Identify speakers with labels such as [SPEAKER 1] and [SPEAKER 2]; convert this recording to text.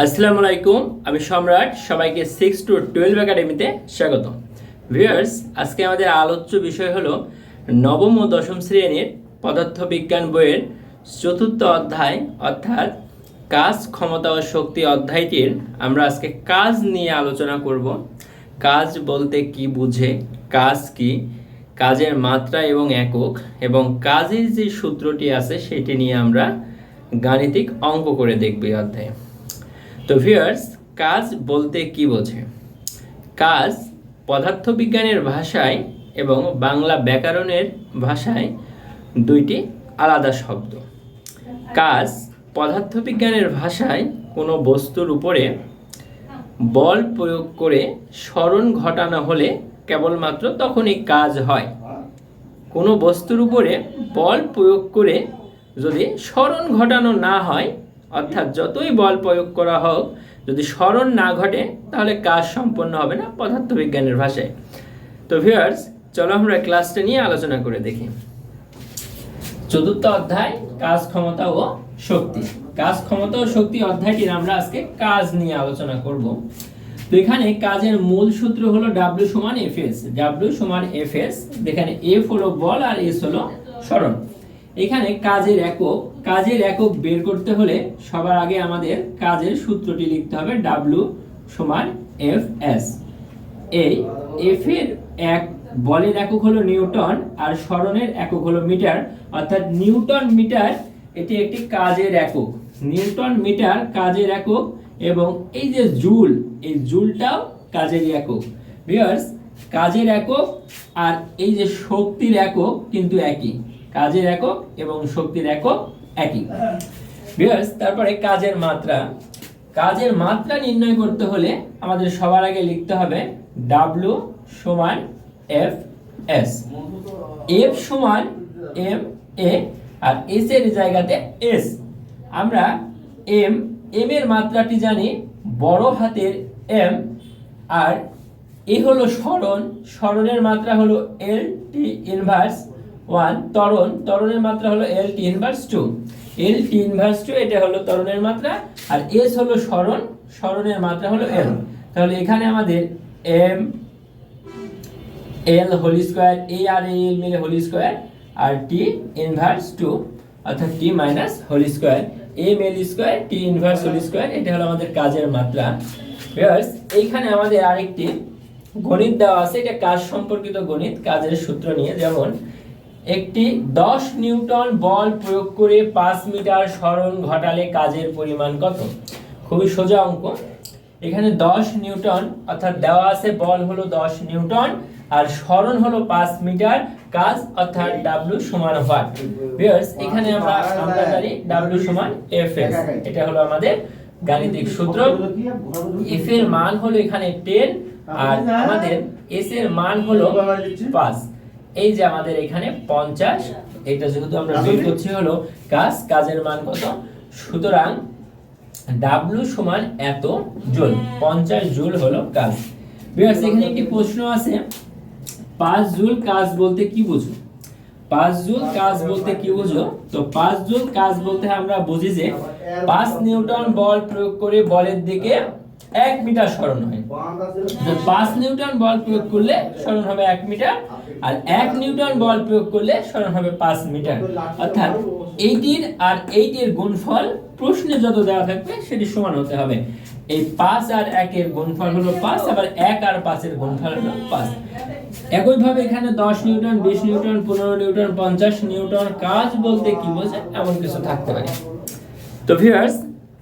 [SPEAKER 1] আসসালামু আলাইকুম, আমি সম্রাট, সবাইকে সিক্স টু টুয়েলভ একাডেমিতে স্বাগত ভিউয়ার্স আজকে আমাদের আলোচ্য বিষয় হলো নবম ও দশম শ্রেণির পদার্থবিজ্ঞান বইয়ের চতুর্থ অধ্যায়, অর্থাৎ কাজ, ক্ষমতা ও শক্তি অধ্যায়টির আমরা আজকে কাজ নিয়ে আলোচনা করব। কাজ বলতে কি বুঝে, কাজ কি, কাজের মাত্রা এবং একক, এবং কাজের যে সূত্রটি আছে সেটি নিয়ে আমরা গাণিতিক অঙ্ক করে দেখব এই অধ্যায়ে। তো ভিউয়ার্স কাজ বলতে কি বোঝে? কাজ পদার্থবিজ্ঞানের ভাষায় এবং বাংলা ব্যাকরণের ভাষায় দুইটি আলাদা শব্দ। কাজ পদার্থবিজ্ঞানের ভাষায় কোনো বস্তুর উপরে বল প্রয়োগ করে স্মরণ ঘটানো হলে কেবলমাত্র তখনই কাজ হয়। কোনো বস্তুর উপরে বল প্রয়োগ করে যদি স্মরণ ঘটানো না হয় অর্থাৎ যতই বল প্রয়োগ করা হোক, যদি স্মরণ না ঘটে, তাহলে কাজ সম্পন্ন হবে না পদার্থবিজ্ঞানের ভাষায়। তো ভিউয়ার্স চলো আমরা ক্লাসটা নিয়ে আলোচনা করে দেখি। চতুর্থ অধ্যায়, কাজ ক্ষমতা ও শক্তি। কাজ ক্ষমতা ও শক্তি অধ্যায়টির আমরা আজকে কাজ নিয়ে আলোচনা করব। তো এখানে কাজের মূল সূত্র হলো ডাব্লিউ সমান এফ এস ডাব্লিউ সমান এফ এস যেখানে এফ হলো বল আর এস হলো স্মরণ। এখানে কাজের একক কাজের একক বের করতে হলে সবার আগে আমাদের কাজের সূত্রটি লিখতে হবে ডাব্লিউ সমান এফ এস এই এফ এর এক বলের একক হলো নিউটন আর স্মরণের একক হলো মিটার। অর্থাৎ নিউটন মিটার এটি একটি কাজের একক। নিউটন মিটার কাজের একক এবং এই যে জুল, এই জুলটাও কাজের একক। ভিউয়ার্স কাজের একক আর এই যে শক্তির একক কিন্তু একই। কাজের একক এবং শক্তির একক একই। ভিউয়ার্স তারপরে কাজের মাত্রা। কাজের মাত্রা নির্ণয় করতে হলে আমাদের সবার আগে লিখতে হবে ডাব্লু সমান এফ এস এফ সমান এম এ আর এস এর জায়গাতে এস আমরা এম এম এর মাত্রাটি জানি বড় হাতের এম আর এ হলো স্মরণ। স্মরণের মাত্রা হলো এল টি ইনভার্স ওয়ান, ত্বরণ, ত্বরণের মাত্রা হলো L T inverse two L T inverse two এটা হলো ত্বরণের মাত্রা, আর এস হলো স্মরণ, স্মরণের মাত্রা হলো এল তাহলে এখানে আমাদের M L whole square A R L মিলে হোল স্কোয়ার আর টি ইনভার্স টু অর্থাৎ T minus whole square M L square T inverse whole square এটা হলো আমাদের কাজের মাত্রা। এইখানে আমাদের আরেকটি গণিত দেওয়া আছে, এটা কাজ সম্পর্কিত গণিত, কাজের সূত্র নিয়ে। যেমন একটি দশ নিউটন বল প্রয়োগ করে পাঁচ মিটার স্মরণ ঘটালে কাজের পরিমাণ কত? খুবই সোজা অঙ্ক। এখানে দশ নিউটন, অর্থাৎ দেওয়া আছে বল হলো দশ নিউটন, আর স্মরণ হলো পাঁচ মিটার, কাজ অর্থাৎ ডাব্লিউ সমান ওয়াট ভিউয়ার্স এখানে আমরা আমরা জানি ডাব্লিউ সমান এফ এটা হলো আমাদের গাণিতিক সূত্র। এফ এর মান হলো এখানে টেন আর আমাদের এস এর মান হলো পাঁচ। এই যে আমাদের এখানে পঞ্চাশ এটা যেহেতু আমরা বের করছি হলো কাজ কাজের মান কত? সুতরাং ডাব্লু সমান এত জুল পঞ্চাশ জুল হলো কাজ। বিয়ার্স এখানে একটি প্রশ্ন আছে। পাঁচ জুল কাজ বলতে কি বুঝো? পাঁচ জুল কাজ বলতে কি বুঝো? তো পাঁচ জুল কাজ বলতে আমরা বুঝি যে পাঁচ নিউটন বল প্রয়োগ করে বলের দিকে এক মিটার স্মরণ হয়। পাঁচ নিউটন বল প্রয়োগ করলে স্মরণ হবে এক মিটার, আর এক নিউটন বল প্রয়োগ করলে স্মরণ হবে পাঁচ মিটার। অর্থাৎ এইটির আর এইটির গুণফল, প্রশ্নে যত দেওয়া থাকবে সেটি সমান হতে হবে। এই পাঁচ আর একের গুণফল হলো পাঁচ, আবার এক আর পাঁচের গুণফল হলো পাঁচ। একইভাবে এখানে দশ নিউটন, বিশ নিউটন, পনেরো নিউটন, পঞ্চাশ নিউটন কাজ বলতে কি বোঝে এমন কিছু থাকতে পারে। তো ভিউয়ার্স